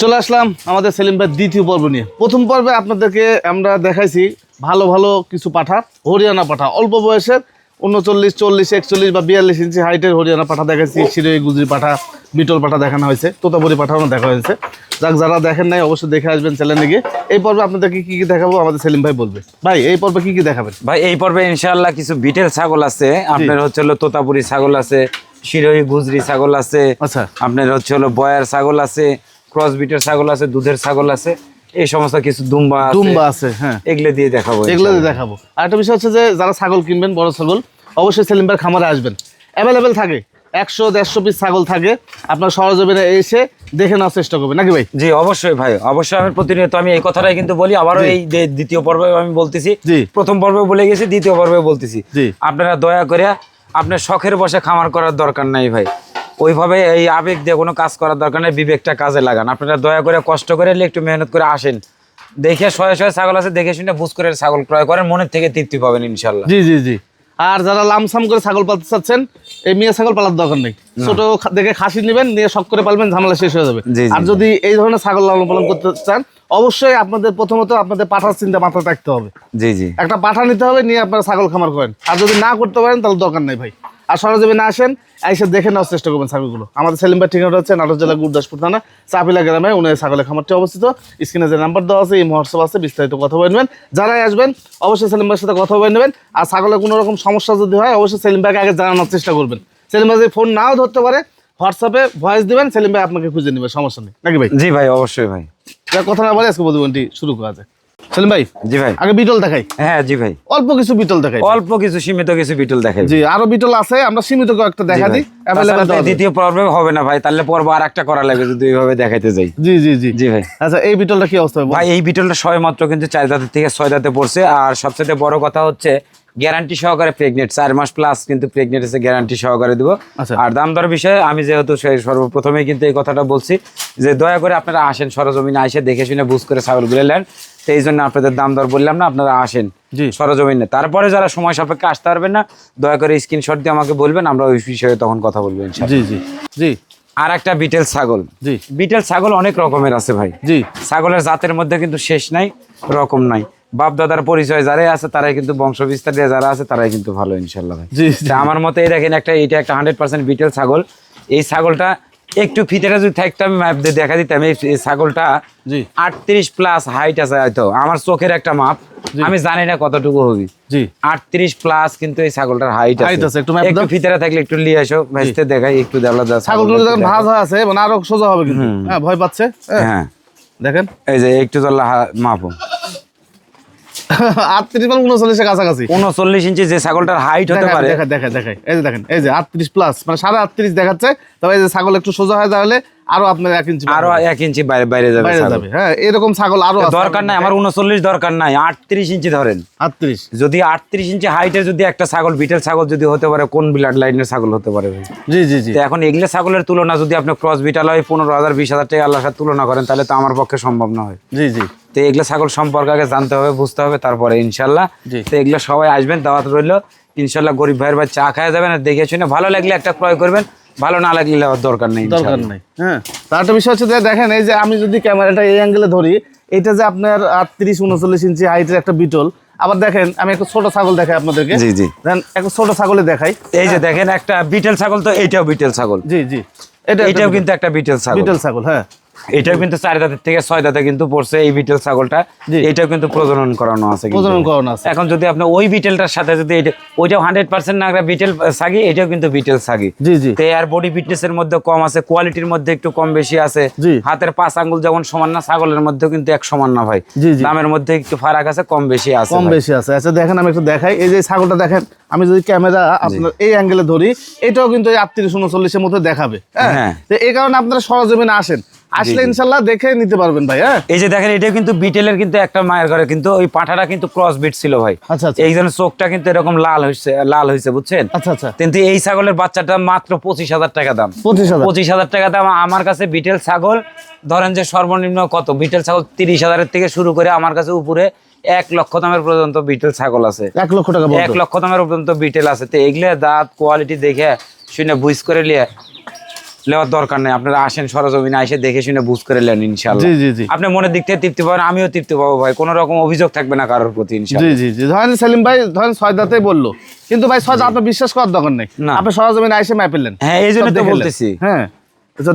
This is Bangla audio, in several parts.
চলে আসলাম আমাদের সেলিম ভাই দ্বিতীয় পর্ব নিয়ে। প্রথম পর্বে আপনাদেরকে আমরা দেখাইছি ভালো ভালো কিছু পাঠা হরিয়ানা পাঠা। অল্প বয়সের উনচল্লিশ চল্লিশ একচল্লিশ বা বিয়াল্লিশ ইঞ্চি হাইটের হরিয়ানা পাঠা দেখাইছি সিরোই গুজরি পাঠা বিটল পাঠা দেখানো হয়েছে তোতাপুরি পাঠাও দেখা হয়েছে। যাক যারা দেখেন নাই অবশ্যই দেখে আসবেন চ্যানেলে গিয়ে। এই পর্বে আপনাদেরকে কী কী দেখাবো আমাদের সেলিম ভাই বলবে। ভাই এই পর্বে কী কী দেখাবেন? ভাই এই পর্বে ইনশাল্লাহ কিছু বিটেল ছাগল আছে আপনার হচ্ছে হলো তোতাপুরি ছাগল আছে শিরোহী গুজরি ছাগল আছে। আচ্ছা। আপনার হচ্ছে হলো বয়ার ছাগল আছে ক্রস বিটের ছাগল আছে দুধের ছাগল আছে। এই সমস্ত কিছু দুম্বা দুম্বা আছে হ্যাঁ। এগুলো দিয়ে দেখাবো এগুলো দিয়ে দেখাবো। আর একটা বিষয় হচ্ছে যে যারা ছাগল কিনবেন বড় ছাগল অবশ্যই সেলিম ভাইয়ের খামারে আসবেন। অ্যাভেলেবেল থাকে। একশো দেড়শো পিস ছাগল থাকে। আপনার সরজমিনে এসে দেখে নেওয়ার চেষ্টা করবেন। নাকি ভাই? জি অবশ্যই ভাই। অবশ্যই আমি প্রতিনিয়ত আমি এই কথাটাই কিন্তু বলি। আবারও এই যে দ্বিতীয় পর্বে আমি বলতেছি। প্রথম পর্বে বলে গেছি দ্বিতীয় পর্বে বলতেছি। আপনারা দয়া করে আপনার শখের বসে খামার করার দরকার নাই ভাই। ওইভাবে এই আবেগ দিয়ে কোনো কাজ করার দরকার নেই, বিবেকটা কাজে লাগান। আপনারা দয়া করে কষ্ট করে একটু মেহনত করে আসেন। দেখে শয়ে শয়ে ছাগল আছে, দেখে শুনে বুঝ করে ছাগল ক্রয় করেন, মনের থেকে তৃপ্তি পাবেন ইনশাল্লাহ। জি জি জি। আর যারা লামসাম করে ছাগল পালতে চাচ্ছেন এই মেয়ে ছাগল পালার দরকার নেই। ছোট দেখে খাসি নেবেন নিয়ে শখ করে পালবেন ঝামেলা শেষ হয়ে যাবে। আর যদি এই ধরনের ছাগল লালন পালন করতে চান অবশ্যই আপনাদের প্রথমত আপনাদের পাঠার চিন্তা মাথায় রাখতে হবে। জি জি। একটা পাঠা নিতে হবে নিয়ে আপনারা ছাগল খামার করেন। আর যদি না করতে পারেন তাহলে দরকার নেই ভাই। আর সরজমিনে আসেন এসে দেখে নেওয়ার চেষ্টা করবেন ছাগলগুলো আমাদের সেলিম ভাই ঠিকানা হচ্ছে নাটোর জেলা গুরদাসপুর থানা চাপিলা গ্রামে উনি ছাগলের খামারটি অবস্থিত। স্ক্রিনে যে নাম্বার দেওয়া আছে এই হোয়াটসঅ্যাপ আছে বিস্তারিত কথা বলে নেবেন। যারাই আসবেন অবশ্যই সেলিম ভাইয়ের সাথে কথা বলে নেবেন। আর ছাগলের কোনো রকম সমস্যা যদি হয় অবশ্যই সেলিম ভাইকে আগে জানানোর চেষ্টা করবেন। সেলিম ভাই যদি ফোন নাও ধরতে পারে হোয়াটসঅ্যাপে ভয়েস দিবেন সেলিম ভাই আপনাকে খুঁজে নেবে সমস্যা নেই। নাকি ভাই? জি ভাই অবশ্যই ভাই। কথা না বলে আজকে প্রতিবন্ধী শুরু করা যায় সেলিম ভাই জি ভাই। আগে বিটল দেখাই। হ্যাঁ জি ভাই। অল্প কিছু বিটল দেখাই। অল্প কিছু সীমিত কিছু বিটল দেখাই। জি আরও বিটল আছে আমরা সীমিত কয়েকটা দেখা দিই। তাছাড়া available তো দেওয়া যাবে। দ্বিতীয় পর্বে হবে না ভাই তাহলে পর্ব আর একটা করা লাগবে যদি এইভাবে দেখাইতে যাই। জি জি জি। জি ভাই। আচ্ছা এই বিটলটা কি অবস্থা? ভাই এই বিটলটা ছয় মাত্র কিন্তু চার দাঁতের থেকে ছয় দাঁতে পড়ছে। আর সবচেয়ে বড় কথা হচ্ছে গ্যারান্টি সহকারে প্রেগনেন্ট চার মাস প্লাস কিন্তু প্রেগনেন্ট এসে গ্যারান্টি সহকারে দিব। আচ্ছা। আর দাম দর বিষয়ে আমি যেহেতু সর্বপ্রথমে কিন্তু এই কথাটা বলছি যে দয়া করে আপনারা আসেন সরজমিনে আসে দেখে শুনে বুঝ করে ছাগলগুলো নেন। তো এই জন্য আপনাদের দাম দর বললাম না আপনারা আসেন জি। সরজমিনে। তারপরে যারা সময় সাপেক্ষে আসতে পারবেন না দয়া করে স্ক্রিনশট দিয়ে আমাকে বলবেন আমরা ওই বিষয়ে তখন কথা বলব জি জি জি। আর একটা বিটেল ছাগল। জি। বিটেল ছাগল অনেক রকমের আছে ভাই। জি। ছাগলের জাতের মধ্যে কিন্তু শেষ নাই রকম নাই। বাপ দাদার পরিচয় যারাই আছে তারাই কিন্তু বংশ বিস্তার দিয়ে যারা আছে তারাই কিন্তু ভালো ইনশাল্লাহ ভাই। আমার মতে এই দেখেন একটা এটা একটা হান্ড্রেড পার্সেন্ট বিটেল ছাগল। এই ছাগলটা একটু ফিতেটা যদি থাকতো আমি ম্যাপ দিয়ে দেখা দিতাম এই ছাগলটা জি। আটত্রিশ প্লাস হাইট আছে হয়তো। আমার চোখের একটা মাপ আমি জানি না কতটুকু হবে। জি। আটত্রিশ প্লাস কিন্তু এই ছাগলটার হাইট আছে, একটু। ফিতেরা থাকলে একটু নিয়ে আসো ভেস্তে দেখাই একটু দেওয়া ছাগলগুলো যখন ভাজ হয়ে আছে মানে আরও সোজা হবে কিন্তু। হ্যাঁ ভয় পাচ্ছে হ্যাঁ, হ্যাঁ। দেখেন। এই যে একটু চল্লা মাপো। আটত্রিশ মানে উনচল্লিশের কাছাকাছি। উনচল্লিশ ইঞ্চি যে ছাগলটার হাইট হতে পারে। দেখাই দেখাই এই যে দেখেন এই যে আটত্রিশ প্লাস মানে সাড়ে আটত্রিশ দেখাচ্ছে। তবে এই যে ছাগল একটু সোজা হয়ে তাহলে আরও আপনার এক ইঞ্চি আরও এক ইঞ্চি বাইরে বাইরে যাবে বাইরে যাবে হ্যাঁ এরকম ছাগল আরও দরকার নাই আমার উনচল্লিশ দরকার নাই আটত্রিশ ইঞ্চি ধরেন। আটত্রিশ। যদি আটত্রিশ ইঞ্চি হাইটের যদি একটা ছাগল বিটেল ছাগল যদি হতে পারে কোন ব্লাড লাইনের ছাগল হতে পারে জি জি জি। এখন এগুলো ছাগলের তুলনা যদি আপনি ক্রস বিটাল হয় পনেরো হাজার বিশ হাজার টাকা আল্লাহর সাথে তুলনা করেন তাহলে তো আমার পক্ষে সম্ভব না হয়। জি জি। তো এগুলো ছাগল সম্পর্কে আগে জানতে হবে বুঝতে হবে তারপরে ইনশাল্লাহ। তো এগুলো সবাই আসবেন দাওয়াত রইল। ইনশাল্লাহ গরিব ভাইয়ের ভাই চা খাওয়া যাবেন আর দেখে শুনে ভালো লাগলে একটা ক্রয় করবেন। ভালো না লাগলে দরকার নেই দরকার নেই। হ্যাঁ তার একটা বিষয় হচ্ছে যে দেখেন এই যে আমি যদি ক্যামেরাটা এই অ্যাঙ্গেলে ধরি এটা যে আপনার আটত্রিশ উনচল্লিশ ইঞ্চি হাইটের একটা বিটল আবার দেখেন আমি একটা ছোট ছাগল দেখাই আপনাদেরকে। জি, জি। দেন একটা ছোট ছাগলে দেখাই। এই যে দেখেন একটা বিটেল ছাগল তো এইটাও বিটেল ছাগল। জি জি। এটা এটাও কিন্তু একটা বিটেল ছাগল। বিটল ছাগল হ্যাঁ। এটাও কিন্তু চার দাঁতের থেকে ছয় দাঁতে কিন্তু পড়ছে এই বিটেল ছাগলটা। এটাও কিন্তু প্রজনন করানো আছে প্রজনন করানো আছে। এখন যদি আপনি ওই বিটেলটার সাথে যদি ওইটাও হান্ড্রেড পার্সেন্ট না বিটেল সাগি এটাও কিন্তু বিটেল সাগি জি জি। তো আর বডি ফিটনেস এর মধ্যে কম আছে কোয়ালিটির মধ্যে একটু কম বেশি আছে। হাতের পাঁচ আঙ্গুল যেমন সমান না ছাগলের মধ্যেও কিন্তু এক সমান না ভাই। দামের মধ্যে একটু ফারাক আছে কম বেশি আছে কম বেশি আছে। আচ্ছা দেখেন আমি একটু দেখাই। এই যে ছাগলটা দেখেন আমি যদি ক্যামেরা আপনার এই অ্যাঙ্গেলে ধরি এটাও কিন্তু আটত্রিশ উনচল্লিশের মধ্যে দেখাবে হ্যাঁ? হ্যাঁ। তো এই কারণে আপনারা সরজমিনে আসেন। আসলে ইনশাল্লাহ দেখে নিতে পারবেন ভাই হ্যাঁ? এই যে দেখেন এটাও কিন্তু বিটেলের কিন্তু একটা মায়ের ঘরে কিন্তু ওই পাঠাটা কিন্তু ক্রস বিট ছিল ভাই। আচ্ছা আচ্ছা। এই জন্য চোখটা কিন্তু এরকম লাল হয়েছে লাল হয়েছে বুঝছেন? আচ্ছা আচ্ছা। কিন্তু এই ছাগলের বাচ্চাটা মাত্র পঁচিশ হাজার টাকা দাম। পঁচিশ হাজার। পঁচিশ হাজার টাকা দাম। আমার কাছে বিটেল ছাগল ধরেন যে সর্বনিম্ন কত? বিটেল ছাগল তিরিশ হাজারের থেকে শুরু করে আমার কাছে উপরে এক লক্ষ দামের পর্যন্ত বিটেল ছাগল আছে। এক লক্ষ টাকা এক লক্ষ দামের পর্যন্ত বিটেল আছে। তো এগুলো দাঁত কোয়ালিটি দেখে শুনে বুঝ করে লিয়ে লেওয়ার দরকার নেই। আপনারা আসেন সরজমিনে এসে দেখে শুনে বুঝ করে নেন ইনশাল্লাহ জি জি জি। আপনি মনের দিক থেকে তৃপ্তি পাবেন আমিও তৃপ্তি পাবো ভাই। কোনো রকম অভিযোগ থাকবে না কারোর প্রতি জি জি জি। ধরেন সেলিম ভাই ধরেন ছয় দাঁতেই বলল। কিন্তু ভাই সয়দা দাঁত আপনার বিশ্বাস করার দরকার নেই। না। আপনি সরজমিনে এসে ম্যাপ পেলেন হ্যাঁ এই জন্য তো বলতেছি। হ্যাঁ।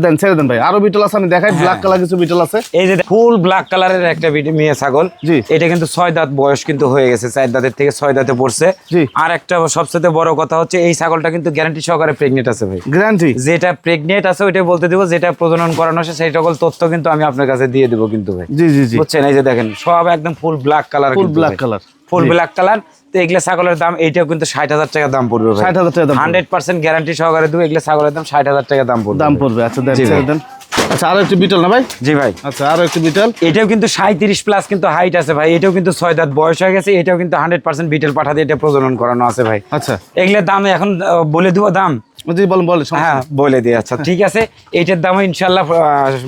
দেন ছেড়ে দেন ভাই। আরও বিটল আছে আমি দেখাই ব্ল্যাক কালার কিছু বিটল আছে। এই যে ফুল ব্ল্যাক কালারের একটা মেয়ে ছাগল। জি। এটা কিন্তু ছয় দাঁত বয়স কিন্তু হয়ে গেছে চার দাঁতের থেকে ছয় দাঁতে পড়ছে। আর একটা সবচেয়ে বড় কথা হচ্ছে এই ছাগলটা কিন্তু গ্যারান্টি সহকারে প্রেগনেন্ট আছে ভাই। গ্যারান্টি যেটা প্রেগনেন্ট আছে ওইটা বলতে দিব যেটা প্রজনন করানো আছে সেই সকল তথ্য কিন্তু আমি আপনার কাছে দিয়ে দিব কিন্তু ভাই। জি জি জি। বুঝছেন? এই যে দেখেন সব একদম full black colour full black colour full black colour তো এগুলা ছাগলের দাম এইটাও কিন্তু ষাট হাজার টাকা দাম পড়বে 60,000 টাকা হান্ড্রেড পার্সেন্ট গ্যারান্টি সহকারে দেবো এগুলা ছাগলের দাম ষাট হাজার টাকা দাম পড়বে দাম পড়বে আচ্ছা। দেন আচ্ছা আরও একটু বিটল না ভাই? জি ভাই। আচ্ছা আরও একটু বিটল। এটাও কিন্তু সাঁত্রিশ প্লাস কিন্তু হাইট আছে ভাই এটাও কিন্তু ছয় দাঁত বয়স হয়ে গেছে এটাও কিন্তু হান্ড্রেড পার্সেন্ট বিটেল পাঠা দিয়ে এটা প্রজনন করানো আছে ভাই। আচ্ছা। এগুলোর দাম এখন বলে দেবো দাম? জি বলেন বলেন হ্যাঁ বলে দিই আচ্ছা ঠিক আছে এইটার দাম ইনশাল্লাহ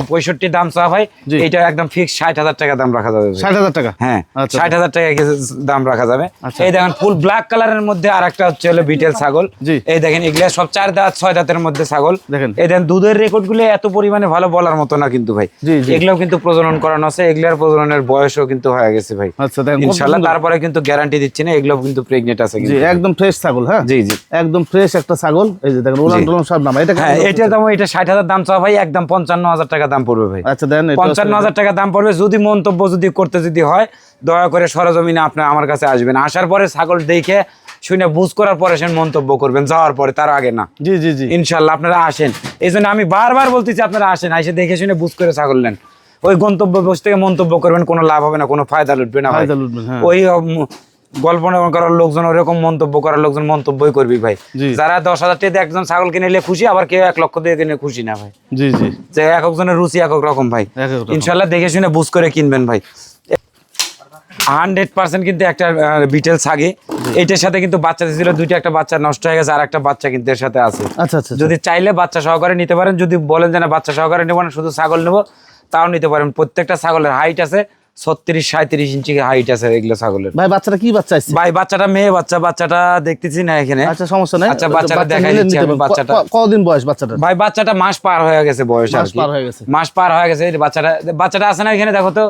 পঁয়ষট্টি দাম চা ভাই এটা একদম ফিক্স ষাট হাজার টাকা দাম রাখা যাবে। ষাট হাজার টাকা? হ্যাঁ আচ্ছা। ষাট হাজার টাকা দাম রাখা যাবে। আচ্ছা। এই দেখেন ফুল ব্ল্যাক কালারের মধ্যে আর একটা হচ্ছে হলো বিটেল ছাগল। এই দেখেন এগুলা সব চার দাঁত ছয় দাঁতের মধ্যে ছাগল। দেখেন। এই দেখেন দুধের রেকর্ডগুলো এত পরিমাণে ভালো বলার মতো না কিন্তু ভাই। জি। কিন্তু প্রজনন করানো আছে এগুলার প্রজননের বয়সও কিন্তু হয়ে গেছে ভাই। আচ্ছা ইনশাল্লাহ তারপরে কিন্তু গ্যারান্টি দিচ্ছি না এগুলো কিন্তু প্রেগনেন্ট আছে একদম ফ্রেশ ছাগল হ্যাঁ? জি জি। একদম ফ্রেশ একটা ছাগল এই যে দেখেন ওলান টোলান সব নাম এটা হ্যাঁ এটার দাম এটা ষাট হাজার দাম চাওয়া ভাই একদম পঞ্চান্ন হাজার টাকা দাম পড়বে ভাই। আচ্ছা দেন পঞ্চান্ন হাজার টাকা দাম পড়বে যদি মন্তব্য যদি করতে যদি হয় দয়া করে সরজমিনে আপনার আমার কাছে আসবেন। আসার পরে ছাগল দেখে শুনে বুঝ করার পরে সে মন্তব্য করবেন যাওয়ার পরে তার আগে না। জি জি জি। ইনশাল্লাহ আপনারা আসেন। এই জন্য আমি বারবার বলতেছি আপনারা আসেন এসে দেখে শুনে বুঝ করে ছাগল নেন। ওই গন্তব্য বস থেকে মন্তব্য করবেন কোনো লাভ হবে না কোনো ফায়দা লুটবে না হ্যাঁ। ওই উম, গল্প না করার লোকজন ওরকম মন্তব্য করার লোকজন মন্তব্যই করবি ভাই। যারা দশ হাজার টাকা একজন ছাগল কিনে খুশি আবার কেউ এক লক্ষ দিয়ে কিনে খুশি না ভাই। জি জি। যে এক একজনের রুচি এক এক রকম ভাই। ইনশাল্লাহ দেখে শুনে বুঝ করে কিনবেন ভাই। হান্ড্রেড পার্সেন্ট কিন্তু একটা বিটেল ছাগে। এটার সাথে কিন্তু বাচ্চা ছিল দুইটা একটা বাচ্চা নষ্ট হয়ে গেছে আর একটা বাচ্চা কিন্তু এর সাথে আছে। আচ্ছা আচ্ছা যদি চাইলে বাচ্চা সহকারে নিতে পারেন যদি বলেন যে না বাচ্চা সহকারে নেব না শুধু ছাগল নেব তাও নিতে পারেন। প্রত্যেকটা ছাগলের হাইট আছে ছত্রিশ সাঁত্রিশ ইঞ্চি হাইট আছে এগুলো ছাগলের? ভাই বাচ্চাটা কি বাচ্চা আছে? ভাই বাচ্চাটা মেয়ে বাচ্চা বাচ্চাটা দেখতেছি না এখানে। আচ্ছা সমস্যা নাই। আচ্ছা, বাচ্চাটা বাচ্চা দেখাই নিলে দিচ্ছি আমি বাচ্চাটা। ক- ক- বয়স বাচ্চাটা ভাই বাচ্চাটা মাস পার হয়ে গেছে বয়স আর মাস পার হয়ে গেছে। মাস পার হয়ে গেছে বাচ্চাটা বাচ্চাটা আছে না এখানে দেখো তো।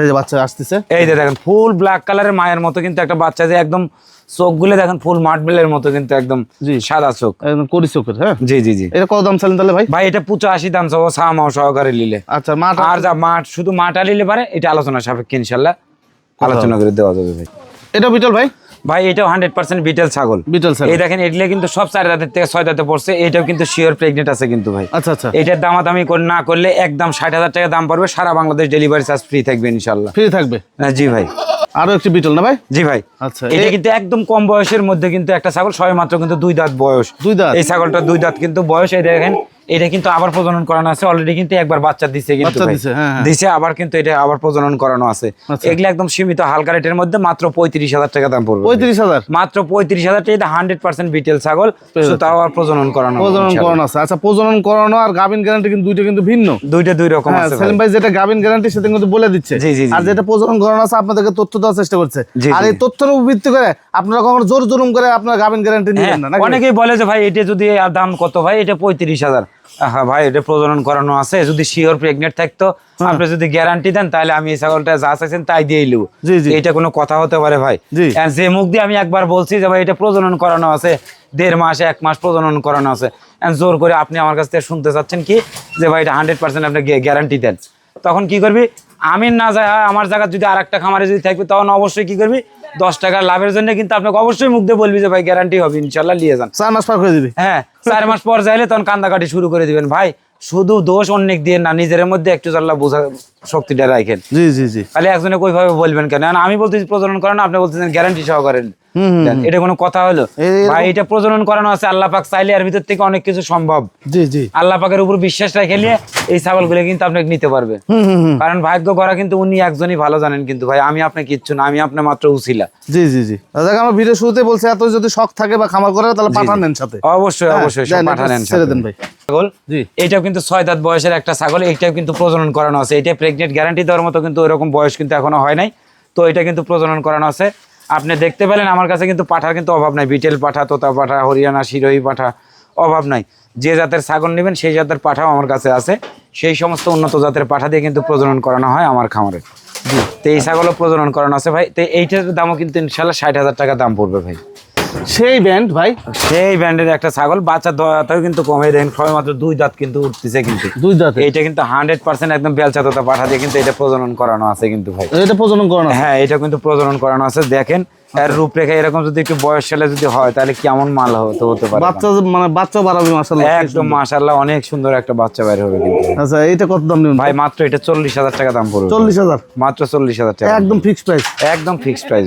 এই যে বাচ্চা আসতেছে। এই যে দেখেন ফুল ব্ল্যাক কালারের মায়ের মতো কিন্তু একটা বাচ্চা যে একদম চোখগুলো দেখেন ফুল মার্বেলের মতো কিন্তু একদম জি। সাদা চোখ। একদম করি চোখের হ্যাঁ? জি জি জি। এটা কত দাম চালেন তাহলে ভাই? ভাই এটা পঁচাশি দাম সহ সামাও সহকারে নিলে। আচ্ছা মাঠ আর যা মাঠ শুধু মাঠা নিলে পারে এটা আলোচনা সাপেক্ষে ইনশাল্লাহ আলোচনা করে দেওয়া যাবে ভাই। এটা বিটল ভাই? ভাই এটাও হান্ড্রেড পার্সেন্ট বিটেল ছাগল। বিটল এই দেখেন এগুলো কিন্তু সব চার দাঁতের থেকে ছয় দাঁতে পড়ছে এটাও কিন্তু শিওর প্রেগনেন্ট আছে কিন্তু ভাই। আচ্ছা আচ্ছা। এটার দামাদামি না করলে একদম ষাট হাজার টাকা দাম পড়বে সারা বাংলাদেশ ডেলিভারি চার্জ ফ্রি থাকবে ইনশাল্লাহ ফ্রি থাকবে? হ্যাঁ, জি ভাই। আরও একটি বিটল না ভাই? জি ভাই। আচ্ছা এটা কিন্তু একদম কম বয়সের মধ্যে কিন্তু একটা ছাগল সবে মাত্র কিন্তু দুই দাঁত বয়স। দুই দাঁত? এই ছাগলটা দুই দাঁত কিন্তু বয়স এই দেখেন এটা কিন্তু আবার প্রজনন করানো আছে। অলরেডি কিন্তু একবার বাচ্চা দিছে কিন্তু দিছে, হ্যাঁ, হ্যাঁ। দিছে আবার কিন্তু এটা আবার প্রজনন করানো আছে। আচ্ছা। এগুলো একদম সীমিত হালকা রেটের মধ্যে মাত্র পঁয়ত্রিশ হাজার টাকা দাম পড়বে। পঁয়ত্রিশ হাজার? মাত্র পঁয়ত্রিশ হাজার টাকা হান্ড্রেড পার্সেন্ট বিটেল ছাগল। তাও আর প্রজনন করানো প্রজনন করানো আছে। আচ্ছা প্রজনন করানো আর গাভিন গ্যারান্টি কিন্তু দুইটা কিন্তু ভিন্ন। দুইটা দুই রকম হ্যাঁ আছে সেলিম ভাই যেটা গাভিন গ্যারান্টি সেটা কিন্তু বলে দিচ্ছে। আর যেটা প্রজনন করানো আছে আপনাদেরকে তথ্য দেওয়ার চেষ্টা করছে। আর এই তথ্যের উপর ভিত্তি করে আপনারা কখনো জোর জুলুম করে আপনার গাভিন গ্যারান্টি নিবেন না অনেকেই বলে যে ভাই এটা যদি আর দাম কত ভাই? এটা পঁয়ত্রিশ হাজার। হ্যাঁ ভাই এটা প্রজনন করানো আছে। যদি শিওর প্রেগনেন্ট থাকতো হ্যাঁ। আপনি যদি গ্যারান্টি দেন তাহলে আমি এই ছাগলটা যা চাইছেন তাই দিয়ে নেব। এটা কোনো কথা হতে পারে ভাই। যে মুখ দিয়ে আমি একবার বলছি যে ভাই এটা প্রজনন করানো আছে দেড় মাস এক মাস প্রজনন করানো আছে। জোর করে আপনি আমার কাছ থেকে শুনতে চাচ্ছেন কি? যে ভাই এটা হান্ড্রেড পার্সেন্ট আপনি গ্যারান্টি দেন। তখন কি করবি? আমি না যায় আমার জায়গা যদি আর একটা খামারে যদি থাকবে তখন অবশ্যই কি করবি? দশ টাকার লাভের জন্য কিন্তু আপনাকে অবশ্যই মুখ দিয়ে বলবি যে ভাই গ্যারান্টি হবে ইনশাল্লাহ নিয়ে যান। চার মাস পর করে দিবি। হ্যাঁ চার মাস পর যাইলে তখন কান্দাকাটি শুরু করে দিবেন। ভাই শুধু দোষ অনেক দিয়ে না নিজের মধ্যে একটু জানলা বোঝা শক্তিটা রাখেন। জি জি জি। খালি একজনে কইভাবে বলবেন কেন? আমি বলতেছি প্রজনন করেন আপনি বলতেছেন গ্যারান্টি সহকারে। দেন। এটা কোনো কথা হলো? ভাই এটা প্রজনন করানো আছে আল্লাহ পাক চাইলে এর ভিতর থেকে অনেক কিছু সম্ভব। জি জি। আল্লাহ পাকের উপর বিশ্বাস রেখে নিয়ে এই ছাগলগুলো কিন্তু আপনাকে নিতে পারবে। কারণ ভাগ্য করা কিন্তু উনি একজনই ভালো জানেন কিন্তু ভাই আমি আপনি কিচ্ছু না আমি আপনার মাত্র উছিলা জি জি জি। দেখ আমার ভিডিও শুরুতে বলছে এত যদি শখ থাকে বা খামার করার তাহলে পাঠান সাথে। অবশ্যই হ্যাঁ, অবশ্যই পাঠানেন ছেড়ে দেন ভাই। ছাগল। জি। এটাও কিন্তু ছয় দাঁত বয়সের একটা ছাগল এটাও কিন্তু প্রজনন করানো আছে। এটা প্রেগনেন্ট গ্যারান্টি দেওয়ার মতো কিন্তু ওইরকম বয়স কিন্তু এখনও হয় নাই। তো এটা কিন্তু প্রজনন করানো আছে। আপনি দেখতে পেলেন আমার কাছে কিন্তু পাঠার কিন্তু অভাব নাই। বিটেল পাঠা তোতা পাঠা হরিয়ানা শিরোহী পাঠা অভাব নাই। যে জাতের ছাগল নেবেন সেই জাতের পাঠাও আমার কাছে আছে। সেই সমস্ত উন্নত জাতের পাঠা দিয়ে কিন্তু প্রজনন করানো হয় আমার খামারে। জি। তো এই ছাগলও প্রজনন করানো আছে ভাই। তো এইটার দামও কিন্তু ইনশাল্লাহ ষাট হাজার টাকা দাম পড়বে ভাই। সেই ব্যান্ড ভাই? সেই ব্যান্ডের একটা ছাগল বাচ্চা দয়াতেও কিন্তু কমে দেখেন সবাই মাত্র দুই দাঁত কিন্তু উঠতেছে কিন্তু। দুই দাঁতে? এইটা কিন্তু হান্ড্রেড পার্সেন্ট একদম বেলচা তোতা পাঠা দিয়ে কিন্তু এটা প্রজনন করানো আছে কিন্তু ভাই। এটা প্রজনন করানো হ্যাঁ এটা কিন্তু প্রজনন করানো আছে দেখেন এর রূপরেখা এরকম যদি একটু বয়স সালে যদি হয় তাহলে কেমন মাল হতে হতে পারে বাচ্চা মানে বাচ্চা বাড়াবে মাসাল্লাহ একদম মাশাল্লাহ অনেক সুন্দর একটা বাচ্চা বাইরে হবে কিন্তু আচ্ছা এইটা কত দাম নেবেন ভাই মাত্র এটা চল্লিশ হাজার টাকা দাম পড়বে। চল্লিশ হাজার? মাত্র চল্লিশ হাজার টাকা। একদম ফিক্সড প্রাইস একদম ফিক্সড প্রাইস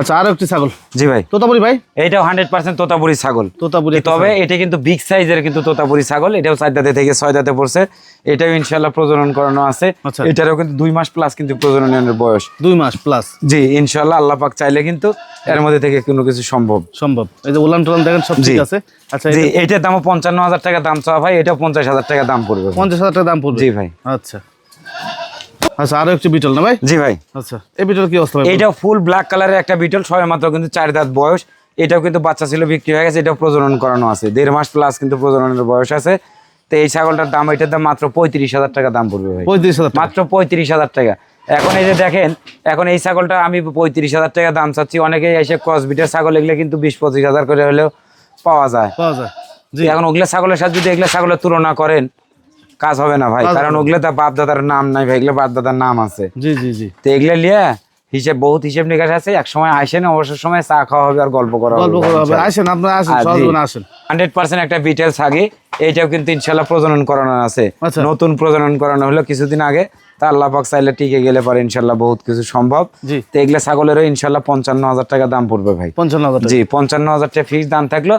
আচ্ছা আরও একটি ছাগল। জি ভাই। তোতাপুরি ভাই? এইটাও হান্ড্রেড পার্সেন্ট তোতাপুরি ছাগল। তোতাপুরি তবে এটা কিন্তু বিগ সাইজের কিন্তু তোতাপুরি ছাগল এটাও চার দাঁতে থেকে ছয় দাঁতে পড়ছে। এটাও ইনশাল্লাহ প্রজনন করানো আছে। আচ্ছা। এটারও কিন্তু দুই মাস প্লাস কিন্তু প্রজননের বয়স। দুই মাস প্লাস জি ইনশাল্লাহ আল্লাহ পাক চাইলে কিন্তু এর মধ্যে থেকে কোনো কিছু সম্ভব। সম্ভব। এই যে উলান টুলান দেখেন সব ঠিক আছে? আচ্ছা জি এইটার দামও পঞ্চান্ন হাজার টাকা দাম চাওয়া ভাই এটাও পঞ্চাশ হাজার টাকা দাম পড়বে। পঞ্চাশ হাজার টাকা দাম পড়বে। জি ভাই। আচ্ছা। আচ্ছা আরও একটি বিটল না ভাই? জি ভাই। আচ্ছা এই বিটল কি অবস্থা এইটাও ফুল ব্ল্যাক কালারের একটা বিটল সবে মাত্র কিন্তু চার দাঁত বয়স। এটাও কিন্তু বাচ্চা ছিল বিক্রি হয়ে গেছে এটাও প্রজনন করানো আছে। দেড় মাস প্লাস কিন্তু প্রজননের বয়স আছে। তো এই ছাগলটার দাম এটার দাম মাত্র পঁয়ত্রিশ হাজার টাকা দাম পড়বে ভাই। পঁয়ত্রিশ হাজার মাত্র পঁয়ত্রিশ হাজার টাকা। এখন এই যে দেখেন এখন এই ছাগলটা আমি পঁয়ত্রিশ হাজার টাকা দাম চাচ্ছি। অনেকে এসে ক্রস বিটের ছাগল এগুলো কিন্তু বিশ পঁচিশ হাজার করে হলেও পাওয়া যায়। পাওয়া যায়। এখন ওগুলা ছাগলের সাথে যদি এগুলা ছাগলের তুলনা করেন কাজ হবে না ভাই কারণ ওগুলো তো বাপ দাদার নাম নাই ভাই এগুলো বাপ দাদার নাম আছে। জি জি জি। তো এগুলো লিয়ে হিসেব বহুত হিসেব নিকাশ আছে এক সময় আসেন অবসর সময় চা খাওয়া হবে আর গল্প করা গল্প করা হবে। আসেন আপনারা আসেন সহজে আসেন। হান্ড্রেড পার্সেন্ট একটা বিটেলস আগে এইটাও কিন্তু ইনশাল্লাহ প্রজনন করানো আছে। আচ্ছা। নতুন প্রজনন করানো হলো কিছুদিন আগে। তা আল্লাহ পাক চাইলে টিকে গেলে পরে ইনশাল্লাহ বহুত কিছু সম্ভব। তো এগুলো ছাগলেরও ইনশাল্লাহ পঞ্চান্ন হাজার টাকা দাম পড়বে ভাই। পঞ্চান্ন হাজার জি পঞ্চান্ন হাজার টাকা ফিক্স দাম থাকল।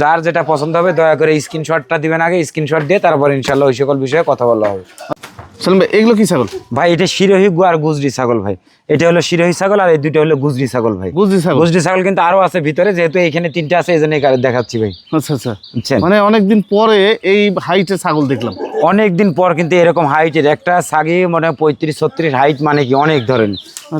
যার যেটা পছন্দ হবে দয়া করে স্ক্রিনশটটা দিবেন আগে স্ক্রিনশট দিয়ে তারপর ইনশাল্লাহ ওই সকল বিষয়ে কথা বলা হবে। সালাম ভাই এগুলো কি ছাগল? ভাই এটা শিরোহী গু আর গুজরি ছাগল ভাই। এটা হলো শিরোহী ছাগল আর এই দুটো হলো গুজরি ছাগল ভাই। বুঝলি ছাগল? গুজরি ছাগল কিন্তু আরও আছে ভিতরে যেহেতু এখানে তিনটা আছে এই জন্য দেখাচ্ছি ভাই। আচ্ছা আচ্ছা। মানে অনেকদিন পরে এই হাইটের ছাগল দেখলাম। অনেক দিন পর কিন্তু এরকম হাইটের একটা সাগি মনে পঁয়ত্রিশ ছত্রিশ হাইট মানে কি অনেক ধরেন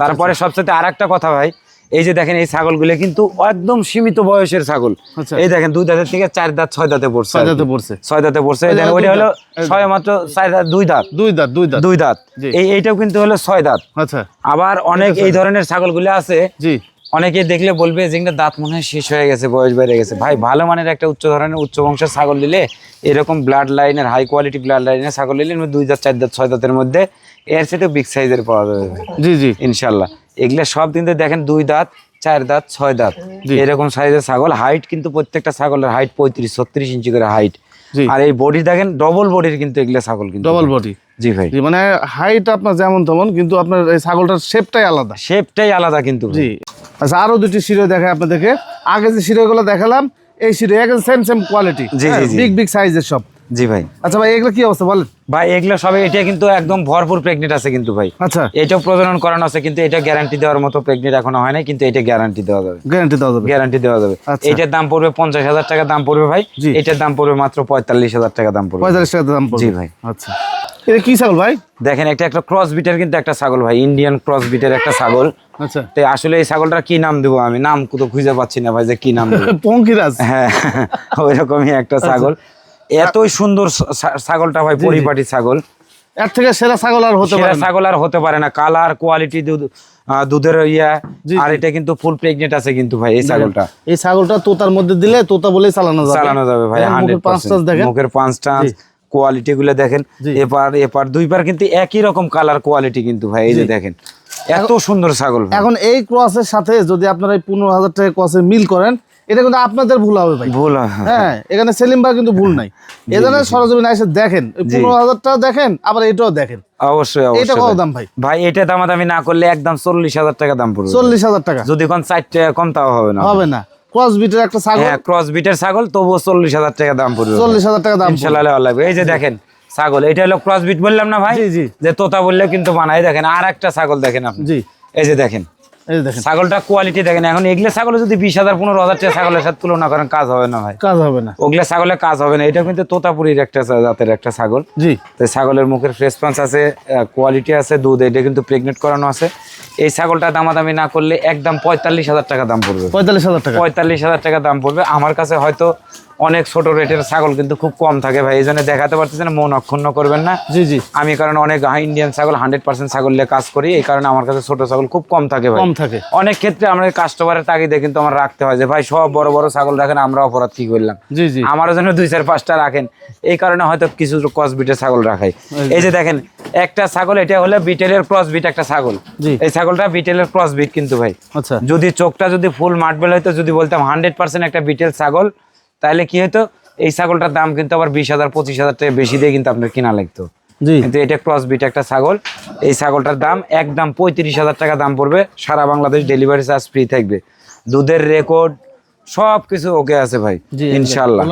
তারপরে সবচেয়ে আর একটা কথা ভাই এই যে দেখেন এই ছাগলগুলো কিন্তু একদম সীমিত বয়সের ছাগল। আচ্ছা। এই দেখেন দুই দাঁতের থেকে চার দাঁত ছয় দাঁতে পড়ছে। ছয় দাঁতে পড়ছে। ছয় দাঁতে পড়ছে। ওইটা হলো ছয় মাত্র চার দাঁত দুই দাঁত। দুই দাঁত দুই দাঁত। দুই দাঁত। এই এইটাও কিন্তু হলো ছয় দাঁত। আচ্ছা। আবার অনেক এই ধরনের ছাগলগুলো আছে। জি। অনেকে দেখলে বলবে যে দাঁত মনে হয় শেষ হয়ে গেছে বয়স বেড়ে গেছে। ভাই ভালো মানের একটা উচ্চ ধরনের উচ্চ বংশের ছাগল নিলে এরকম ব্লাড লাইনের হাই কোয়ালিটি ব্লাড লাইনের ছাগল নিলে দুই দাঁত চার দাঁত ছয় দাঁতের মধ্যে এর সাথে বিগ সাইজের পাওয়া যাবে। জি জি। ইনশাল্লাহ এগুলা সব দিনতে দেখেন দুই দাঁত চার দাঁত ছয় দাঁত। এরকম সাইজের ছাগল। হাইট কিন্তু প্রত্যেকটা ছাগলের হাইট পঁয়ত্রিশ ছত্রিশ ইঞ্চি করে হাইট আর এই বডি দেখেন ডবল বডির কিন্তু এগুলা ছাগল কিন্তু। ডবল বডি জি ভাই। মানে হাইট আপনার যেমন তেমন কিন্তু আপনার এই ছাগলটার শেপটাই আলাদা। শেপটাই আলাদা কিন্তু জি। আচ্ছা আরও দুটি শিরো দেখাই আপনাদেরকে। আগে যে শিরোগুলো দেখালাম এই শিরো একদম সেম সেম কোয়ালিটি জি, জি। বিগ বিগ সাইজের সব। জি ভাই। আচ্ছা ভাই এগুলো কি অবস্থা বলেন? ভাই এগুলো সবে এটা কিন্তু একদম ভরপুর প্রেগনেন্ট আছে কিন্তু ভাই। আচ্ছা। এটাও প্রজনন করানো আছে কিন্তু এটা গ্যারান্টি দেওয়ার মতো প্রেগনেন্ট এখনও হয় নাই কিন্তু এটা গ্যারান্টি দেওয়া যাবে। গ্যারান্টি দেওয়া যাবে। গ্যারান্টি দেওয়া যাবে। আচ্ছা। এটার দাম পড়বে পঞ্চাশ হাজার টাকা দাম পড়বে ভাই। এটার দাম পড়বে মাত্র পঁয়তাল্লিশ হাজার টাকা দাম পড়বে। পঁয়তাল্লিশ টাকা দাম পড়বে। জি ভাই। আচ্ছা। এটা কি ছাগল ভাই? দেখেন একটা একটা ক্রস বিটের কিন্তু একটা ছাগল ভাই ইন্ডিয়ান ক্রস বিটের একটা ছাগল। আচ্ছা। তো আসলে এই ছাগলটার কি নাম দেবো আমি? নাম তো খুঁজে পাচ্ছি না ভাই যে কি নাম দেবো। পঙ্কিরাজ। হ্যাঁ ওই রকমই একটা আচ্ছা। ছাগল। এতই সুন্দর ছাগলটা ভাই পরিপাটি ছাগল। এর থেকে সেরা ছাগল আর হতে পারে ছাগল আর হতে পারে না। কালার কোয়ালিটি দুধ দুধের ইয়া আর এটা কিন্তু ফুল প্রেগনেন্ট আছে কিন্তু ভাই এই ছাগলটা। এই ছাগলটা তোতার মধ্যে দিলে তোতা বলেই চালানো যাবে। চালানো যাবে ভাই মুখের হান্ড্রেড পাঁচ টাচ দেখেন। মুখের পাঁচ টাচ জি। কোয়ালিটি গুলো দেখেন। এপার এপার দুইবার কিন্তু একই রকম কালার কোয়ালিটি কিন্তু ভাই এই যে দেখেন। এত সুন্দর ছাগল এখন এই ক্রসের সাথে যদি আপনারা এই পনেরো হাজার টাকা ক্রসের মিল করেন এটা কিন্তু আপনাদের ভুল হবে ভাই। ভুল হ্যাঁ এখানে সেলিম ভাই কিন্তু ভুল নাই। এখানে সরজমিন এসে দেখেন পনেরো হাজার টাকা দেখেন আবার এটাও দেখেন। অবশ্যই এটা কত দাম ভাই? ভাই এটা দামাদামি না করলে একদম চল্লিশ হাজার টাকা দাম পড়বে। চল্লিশ হাজার টাকা। যদি কোন চার টাকা কম তাও হবে না। হবে না। ক্রস বিটের একটা ছাগল। হ্যাঁ ক্রস বিটের ছাগল তবুও চল্লিশ হাজার টাকা দাম পড়বে চল্লিশ হাজার টাকা দাম। ইনশাল্লাহ লাগবে। এই যে দেখেন ছাগল এটা হলো ক্রস বিট বললাম না ভাই। যে তোতা বললে কিন্তু বানাই দেখেন আর একটা ছাগল দেখেন আপনি। জি। এই যে দেখেন ছাগলটা কোয়ালিটি দেখেন এখন এগুলো ছাগল যদি বিশ হাজার পনেরো হাজার টাকা ছাগলের সাথে তুলনা করেন কাজ হবে না ভাই। কাজ হবে না। ওগুলা ছাগলের কাজ হবে না। এটা কিন্তু তোতাপুরির একটা জাতের একটা ছাগল। জি। তো ছাগলের মুখের ফ্রেশ পাঞ্চ আছে কোয়ালিটি আছে দুধ এটা কিন্তু প্রেগনেন্ট করানো আছে। এই ছাগলটা দামাদামি না করলে একদম পঁয়তাল্লিশ হাজার টাকা দাম পড়বে। পঁয়তাল্লিশ হাজার টাকা। পঁয়তাল্লিশ হাজার টাকা দাম পড়বে। আমার কাছে হয়তো অনেক ছোট রেটের ছাগল কিন্তু খুব কম থাকে ভাই এই জন্য দেখাতে পারতেছেন মন অক্ষুণ্ণ করবেন না। জি জি। আমি কারণ অনেক ইন্ডিয়ান ছাগল হান্ড্রেড পার্সেন্ট ছাগল নিয়ে কাজ করি এই কারণে আমার কাছে ছোট ছাগল খুব কম থাকে ভাই। কম থাকে। অনেক ক্ষেত্রে আমরা কাস্টমারের তাগিদে কিন্তু আমার রাখতে হয় যে ভাই সব বড় বড় ছাগল রাখেন আমরা অপরাধ কি করলাম? জি জি। আমারও যেন দুই চার পাঁচটা রাখেন এই কারণে হয়তো কিছু কসবিটের ছাগল রাখাই। এই যে। দেখেন একটা ছাগল এটা হলো বিটেলের ক্রস বিট একটা ছাগল। এই ছাগলটা বিটেলের ক্রস বিট কিন্তু ভাই। আচ্ছা। যদি চোখটা যদি ফুল মার্বেল হইতো যদি বলতাম হান্ড্রেড পার্সেন্ট একটা বিটেল ছাগল তাহলে কি হতো এই ছাগলটার দাম কিন্তু আবার বিশ হাজার পঁচিশ হাজার টাকা বেশি দিয়ে কিন্তু আপনার কিনা লাগতো। কিন্তু এটা ক্রস বিট একটা ছাগল। এই ছাগলটার দাম একদম পঁয়ত্রিশ হাজার টাকা দাম পড়বে। সারা বাংলাদেশ ডেলিভারি চার্জ ফ্রি থাকবে। দুধের রেকর্ড সব কিছু ওকে আছে ভাই ইনশাল্লাহ।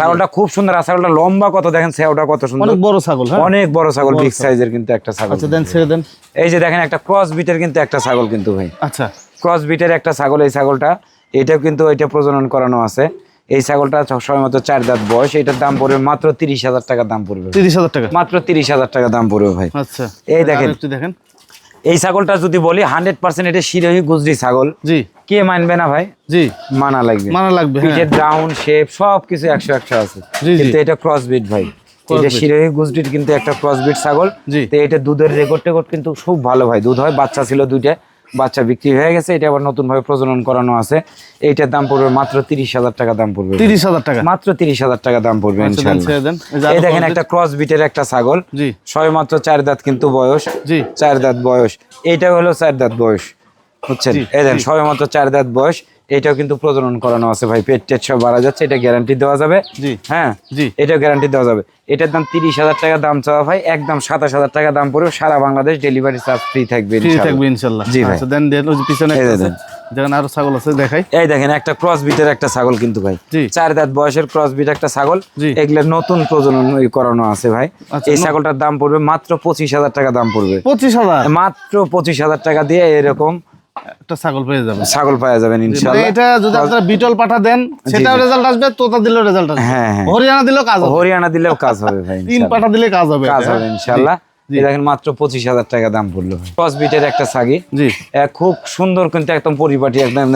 ছাগলটা খুব সুন্দর আর ছাগলটা লম্বা কত দেখেন? সেওটা কত সুন্দর। অনেক বড় ছাগল হ্যাঁ? অনেক বড় ছাগল বিগ সাইজের কিন্তু একটা ছাগল আচ্ছা দেন ছেড়ে দেন। এই যে দেখেন একটা ক্রস বিটের কিন্তু একটা ছাগল কিন্তু ভাই। আচ্ছা। ক্রস বিটের একটা ছাগল এই ছাগলটা। এটাও কিন্তু এটা প্রজনন করানো আছে। এই ছাগলটা সময় মতো চার দাঁত বয়স এটার দাম পড়বে মাত্র তিরিশ হাজার টাকা দাম পড়বে তিরিশ হাজার টাকা? মাত্র তিরিশ হাজার টাকা দাম পড়বে ভাই। আচ্ছা এই দেখেন। একটু দেখেন। এই ছাগলটা যদি বলি হান্ড্রেড পার্সেন্ট এটা শিরোহী গুজরি ছাগল। জি। কে মানবে না ভাই? জি। মানা লাগবে। মানা লাগবে হ্যাঁ। পিঠের ডাউন শেপ সব কিছু একশো একশো আছে। কিন্তু এটা ক্রস বিট ভাই এটা। শিরোহী গুজরির কিন্তু একটা ক্রস বিট ছাগল। জি। তো এটা দুধের রেকর্ড টেকর্ড কিন্তু খুব ভালো ভাই। দুধ হয় বাচ্চা ছিল দুইটা। বাচ্চা বিক্রি হয়ে গেছে এটা আবার নতুন ভাবে প্রজনন করানো আছে। এইটার দাম পড়বে মাত্র তিরিশ হাজার টাকা দাম পড়বে। তিরিশ হাজার টাকা? মাত্র তিরিশ হাজার টাকা দাম পড়বে আচ্ছা এই দেখেন একটা ক্রস বিটের একটা ছাগল। জি। সবে মাত্র চার দাঁত কিন্তু বয়স। জি। চার দাঁত বয়স। এইটা হলো চার দাঁত বয়স। বুঝছেন? এই দেখেন সবে মাত্র চার দাঁত বয়স। এটাও কিন্তু প্রজনন করানো আছে ভাই পেট টেট সব বাড়া যাচ্ছে এটা গ্যারান্টি দেওয়া যাবে। জি হ্যাঁ? জি। এটাও গ্যারান্টি দেওয়া যাবে। এটার দাম তিরিশ হাজার টাকা দাম চাওয়া ভাই একদম সাতাশ হাজার টাকা দাম পড়বে সারা বাংলাদেশ ডেলিভারি চার্জ ফ্রি থাকবে ফ্রি থাকবে ইনশাল্লাহ। জি ভাই। আচ্ছা দেন। দেন পিছনে আরও ছাগল আছে দেখাই। এই দেখেন একটা ক্রস বিটের একটা ছাগল কিন্তু ভাই। চার দাঁত বয়সের ক্রস বিট একটা ছাগল। নতুন প্রজনন করানো আছে ভাই। আচ্ছা, এই ছাগলটার দাম পড়বে মাত্র পঁচিশ হাজার টাকা দাম পড়বে। পঁচিশ হাজার? মাত্র পঁচিশ হাজার টাকা দিয়ে এরকম একটা ছাগল পেয়ে যাবেন। ছাগল পাওয়া যাবেন ইনশাল্লাহ এটা যদি আপনারা বিটল পাঠা দেন সেটাও রেজাল্ট আসবে তোতা দিলেও রেজাল্ট আসবে। হ্যাঁ হ্যাঁ। হরিয়ানা দিলেও কাজ হবে। হরিয়ানা দিলেও কাজ হবে ভাই তিন পাঠা দিলে কাজ হবে। কাজ হবে। এই দেখেন মাত্র পঁচিশ হাজার টাকা দাম পড়ল ক্রস বিটের একটা ছাগি। জি। খুব সুন্দর কিন্তু একদম পরিপাটি একদম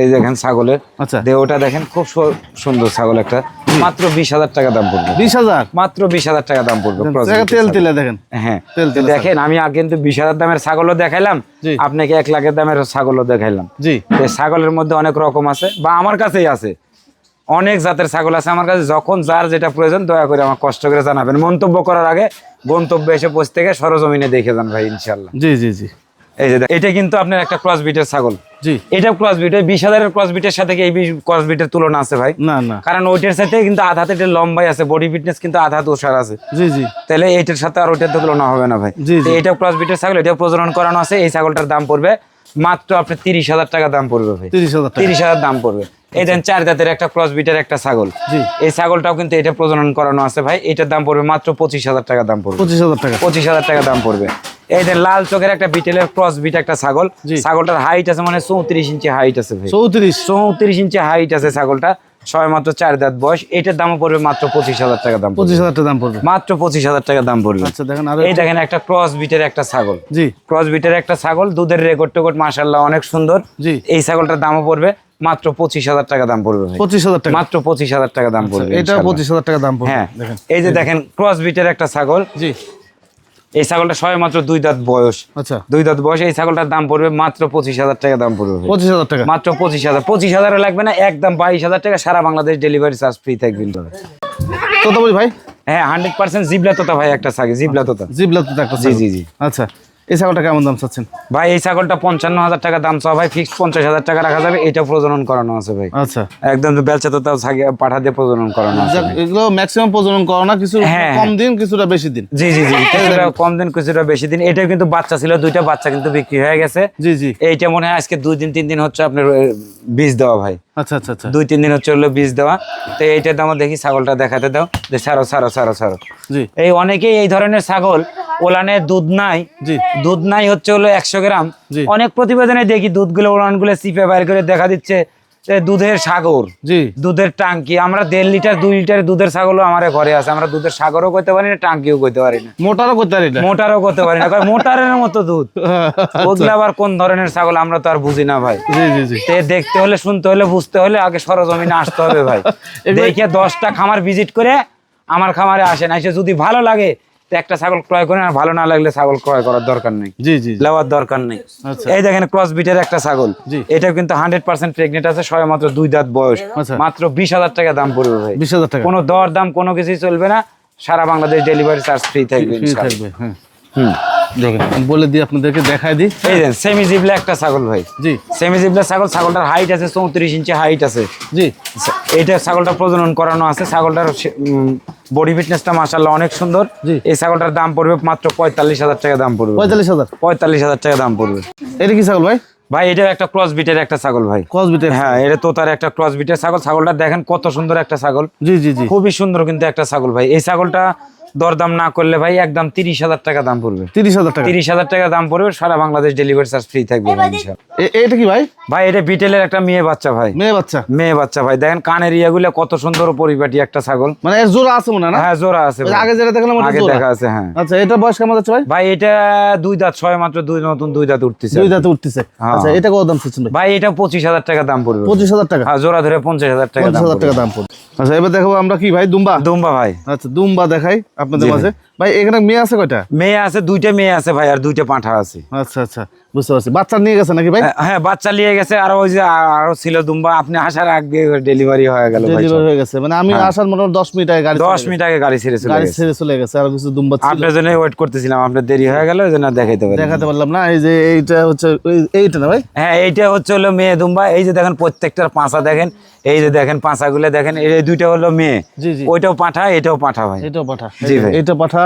এই দেখেন ছাগলের। আচ্ছা। দেহটা দেখেন খুব সুন্দর ছাগল একটা। মাত্র বিশ হাজার টাকা দাম পড়বে। বিশ হাজার? মাত্র বিশ হাজার টাকা দাম পড়বে তেল তেলে দেখেন। হ্যাঁ দেখেন আমি কিন্তু বিশ হাজার দামের ছাগলও দেখাইলাম। আপনাকে এক লাখের দামের ছাগলও দেখাইলাম। জি। ছাগলের মধ্যে অনেক রকম আছে বা আমার কাছেই আছে। অনেক জাতের ছাগল আছে আমার কাছে যখন যার যেটা প্রয়োজন দয়া করে আমার কষ্ট করে জানাবেন। মন্তব্য করার আগে গন্তব্যে এসে বসে থেকে সরজমিনে দেখে যান ভাই ইনশাল্লাহ জি জি জি। এই যে এটা কিন্তু আপনার একটা ক্রস বিটের ছাগল। এটা ক্রস বিট বিশ হাজারের ক্রস বিটের সাথে এই ক্রস বিটের তুলনা আছে ভাই? না না। কারণ ওইটার সাথে কিন্তু আধাতে এটা লম্বাই আছে বডি ফিটনেস কিন্তু আধা হাত ওষার আছে। জি জি। তাহলে এইটার সাথে আর ওইটার তো তুলনা হবে না ভাই। এটা ক্রস বিটের ছাগল এটা প্রজনন করানো আছে এই ছাগলটার দাম পড়বে মাত্র আপনি তিরিশ হাজার টাকা দাম পড়বে ভাই। তিরিশ হাজার তিরিশ হাজার দাম পড়বে। এই দেন চার দাঁতের একটা ক্রস বিটের একটা ছাগল। এই ছাগলটাও কিন্তু এটা প্রজনন করানো আছে ভাই। এটার দাম পড়বে মাত্র পঁচিশ হাজার টাকা দাম পড়বে। পঁচিশ হাজার টাকা। পঁচিশ হাজার টাকা দাম পড়বে। এই লাল চোখের একটা বিটেলের ক্রস বিট একটা ছাগল। ছাগলটার হাইট আছে মানে চৌত্রিশ ইঞ্চি হাইট আছে ভাই। চৌত্রিশ। চৌত্রিশ ইঞ্চি হাইট আছে ছাগলটা। ছয় মাত্র চার দাঁত বয়স। এটার দামও পড়বে মাত্র পঁচিশ হাজার টাকা দাম। পঁচিশ হাজার টাকা দাম পড়বে। মাত্র পঁচিশ হাজার টাকা দাম পড়বে। আচ্ছা দেখেন এই দেখেন একটা ক্রস বিটের একটা ছাগল। জি। ক্রস বিটের একটা ছাগল দুধের রেকর্ড টেকর্ড মাসাল্লাহ অনেক সুন্দর। জি। এই ছাগলটার দামও পড়বে মাত্র পঁচিশ হাজার টাকা দাম পড়বে পঁচিশ হাজার টাকা। মাত্র পঁচিশ হাজার টাকা দাম পড়বে এটা পঁচিশ হাজার টাকা দাম পড়বে। হ্যাঁ। এই যে দেখেন ক্রস বিটের একটা ছাগল। জি। এই ছাগলটা সবে মাত্র দুই দাঁত বয়স। আচ্ছা। দুই দাঁত বয়স এই ছাগলটার দাম পড়বে মাত্র পঁচিশ হাজার টাকা দাম পড়বে পঁচিশ হাজার টাকা। মাত্র পঁচিশ হাজার। পঁচিশ হাজারও লাগবে না একদম বাইশ হাজার টাকা সারা বাংলাদেশ ডেলিভারি চার্জ ফ্রি থাকবেন তবে তোতা বলি ভাই? হ্যাঁ হান্ড্রেড পার্সেন্ট জিবলা তোতা ভাই একটা থাকে জিবলা তোতা। জিবলা তোতা জি জি জি। আচ্ছা। এই ছাগলটা কেমন দাম চাচ্ছেন? ভাই এই ছাগলটা পঞ্চান্ন হাজার টাকা দাম চাওয়া। ভাই ফিক্সড পঞ্চাশ হাজার টাকা রাখা যাবে। এটা প্রজনন করানো আছে ভাই। আচ্ছা। একদম বেলচা তোতা ছাগি- পাঠা দিয়ে প্রজনন করানো আছে এগুলো ম্যাক্সিমাম প্রজনন করো না কিছু হ্যাঁ, কম দিন কিছুটা বেশি দিন। জি জি জি। কিছুটা কম দিন কিছুটা বেশি দিন। এটা কিন্তু বাচ্চা ছিল দুইটা বাচ্চা কিন্তু বিক্রি হয়ে গেছে। জি জি। এইটা মনে হয় আজকে দুই দিন তিন দিন হচ্ছে আপনার বীজ দেওয়া ভাই। আচ্ছা আচ্ছা আচ্ছা। দুই তিন দিন হচ্ছে হলো বীজ দেওয়া। তো এইটার দামও দেখি ছাগলটা দেখাতে দাও। যে ছাড়ো ছাড়ো ছাড়ো ছাড়ো। জি। এই অনেকেই এই ধরনের ছাগল ওলানে দুধ নাই। জি। দুধ নাই হচ্ছে হলো একশো গ্রাম। অনেক প্রতিবেদনে দেখি দুধগুলো ওলানগুলো চিপে বাইর করে দেখা দিচ্ছে দুধের সাগর দুধের টাঙ্কি। আমরা দেড় লিটার দুই লিটার দুধের ছাগলও আমার ঘরে আছে। আমরা দুধের সাগরও করতে পারি না টাঙ্কিও করতে পারি না। মোটারও করতে পারি না। মোটারও করতে পারি না। মোটারের মতো দুধ। ওগুলো আবার কোন ধরনের ছাগল আমরা তো আর বুঝি না ভাই। দেখতে হলে শুনতে হলে বুঝতে হলে আগে সরজমিনে আসতে হবে ভাই। দেখে দশটা খামার ভিজিট করে আমার খামারে আসেন এসে যদি ভালো লাগে একটা ছাগল ক্রয় করেন আর ভালো না লাগলে ছাগল ক্রয় করার দরকার নেই। জি জি লেওয়ার দরকার নেই। আচ্ছা। এই দেখেন ক্রস বিটের একটা ছাগল। এটা কিন্তু হান্ড্রেড পার্সেন্ট প্রেগনেন্ট আছে সবাই মাত্র দুই দাঁত বয়স। আচ্ছা। মাত্র বিশ হাজার টাকা দাম পড়বে ভাই। বিশ হাজার টাকা। কোনো দর দাম কোনো কিছুই চলবে না। সারা বাংলাদেশ ডেলিভারি চার্জ ফ্রি থাকবে থাকবে হ্যাঁ। হুম। দেখেন বলে দিই আপনাদেরকে দেখাই দিই। এই দেন সেমি জিবলা একটা ছাগল ভাই। জি। সেমি জিবলা ছাগল ছাগলটার হাইট আছে চৌত্রিশ ইঞ্চি হাইট আছে। জি। এইটা ছাগলটা প্রজনন করানো আছে ছাগলটার বডি ফিটনেসটা মাসাল্লাহ অনেক সুন্দর। এই ছাগলটার দাম পড়বে মাত্র পঁয়তাল্লিশ হাজার টাকা দাম পড়বে। পঁয়তাল্লিশ হাজার? পঁয়তাল্লিশ হাজার টাকা দাম পড়বে। এটা কি ছাগল ভাই? ভাই এটা একটা ক্রস বিটের একটা ছাগল ভাই। কসবিটের হ্যাঁ এটা তোতার একটা ক্রস বিটের ছাগল। ছাগলটা দেখেন কত সুন্দর একটা ছাগল। জি জি জি। খুবই সুন্দর কিন্তু একটা ছাগল ভাই। এই ছাগলটা দরদাম না করলে ভাই একদম তিরিশ হাজার টাকা দাম পড়বে। তিরিশ হাজার টাকা। তিরিশ হাজার টাকা দাম পড়বে সারা বাংলাদেশ ডেলিভারি চার্জ ফ্রি থাকবে এটা কি ভাই? ভাই এটা বিটেলের একটা মেয়ে বাচ্চা ভাই। মেয়ে বাচ্চা? মেয়ে বাচ্চা ভাই। দেখেন কানের ইয়াগুলো কত সুন্দর পরিপাটি একটা ছাগল। মানে জোড়া আছে মনে হয় না? হ্যাঁ জোড়া আছে। আগে যেটা দেখলাম আগে দেখা আছে হ্যাঁ। আচ্ছা এটা বয়স কেমন যাচ্ছে ভাই? ভাই এটা দুই দাঁত ছয় মাত্র দুই নতুন দুই দাঁত উঠতেছে। দুই দাঁতে উঠতেছে। হ্যাঁ। আচ্ছা এটা কত দাম চাচ্ছেন ভাই? ভাই এটা পঁচিশ হাজার টাকা দাম পড়বে পঁচিশ হাজার টাকা। হ্যাঁ জোড়া ধরে পঞ্চাশ হাজার টাকা পঞ্চাশ দাম হাজার টাকা দাম পড়বে। আচ্ছা এবার দেখাবো আমরা কি ভাই দুম্বা? দুম্বা ভাই। আচ্ছা দুম্বা দেখাই। আপনাদের। মাঝে? ভাই এখানে মেয়ে আছে কয়টা? মেয়ে আছে দুইটা মেয়ে আছে ভাই আর দুইটা পাঁঠা আছে। আচ্ছা আচ্ছা। বুঝতে পারছি। বাচ্চা নিয়ে গেছে নাকি ভাই? হ্যাঁ, হ্যাঁ বাচ্চা নিয়ে গেছে আর ওই যে আরও ছিল দুম্বা আপনি আসার আগে ডেলিভারি হয়ে গেল ডেলিভারি হয়ে গেছে। মানে আমি আসার মোটামুটি দশ মিনিট আগে গাড়ি দশ মিনিট আগে গাড়ি ছেড়ে চলে গাড়ি ছেড়ে চলে গেছে। আর কিছু দুম্বা ছিল। আপনার জন্য ওয়েট করতেছিলাম আপনার দেরি হয়ে গেল ওই দেখাইতে পারি দেখাতে পারলাম না এই যে এইটা হচ্ছে এইটা না ভাই? হ্যাঁ এইটা হচ্ছে হলো মেয়ে দুম্বা। এই যে দেখেন প্রত্যেকটার পাঁচা দেখেন এই যে দেখেন পাঁচাগুলো দেখেন এই দুইটা হলো মেয়ে। ওইটাও পাঠা এটাও পাঠা ভাই। এটাও পাঠা। জি ভাই। এটা পাঠা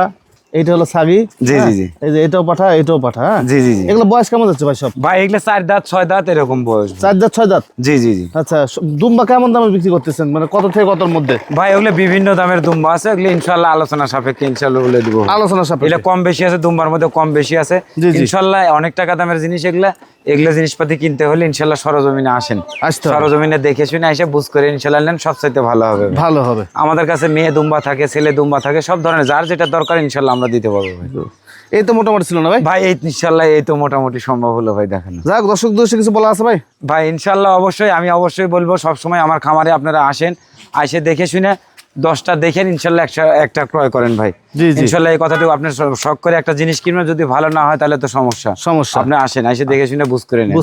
এইটা হলো সাগি জি? জি, জি। এই যে এটাও পাঠা এটাও পাঠা জি জি জি। এগুলো বয়স কেমন যাচ্ছে ভাই সব? ভাই এগুলো চার দাঁত ছয় দাঁত এরকম বয়স চার দাঁত ছয় দাঁত? জি জি জি। আচ্ছা দুম্বা কেমন দামে বিক্রি করতেছেন? মানে কত থেকে কতর মধ্যে? ভাই ওগুলো বিভিন্ন দামের দুম্বা আছে ওগুলো ইনশাল্লাহ আলোচনা সাপেক্ষে ইনশাল্লাহ বলে দিব। আলোচনা সাপেক্ষে। এটা কম বেশি আছে দুম্বার মধ্যে কম বেশি আছে। ইনশাল্লাহ অনেক টাকা দামের জিনিস এগুলা। এগুলো জিনিসপাতি কিনতে হলে ইনশাল্লাহ সরজমিনে আসেন। সরজমিনে দেখে শুনে এসে বুঝ করে ইনশাল্লাহ নেন সবচাইতে ভালো হবে ভালো হবে। আমাদের কাছে মেয়ে দুম্বা থাকে ছেলে দুম্বা থাকে সব ধরনের যার যেটা দরকার ইনশাল্লাহ আমরা দিতে পারব ভাই। এই তো মোটামুটি ছিল না ভাই? ভাই এই ইনশাল্লাহ এই তো মোটামুটি সম্ভব হলো ভাই দেখেন। যাক দর্শক দর্শক কিছু বলা আছে ভাই? ভাই ইনশাল্লাহ অবশ্যই আমি অবশ্যই বলব সবসময় আমার খামারে আপনারা আসেন আসে দেখে শুনে দশটা দেখেন ইনশাল্লাহ একটা একটা ক্রয় করেন ভাই। জি, জি। ইনশাল্লাহ এই কথাটুকু আপনি শ- শখ করে একটা জিনিস কিনবেন যদি ভালো না হয় তাহলে তো সমস্যা। সমস্যা। আপনি আসেন এসে দেখে শুনে বুঝ করে নেন।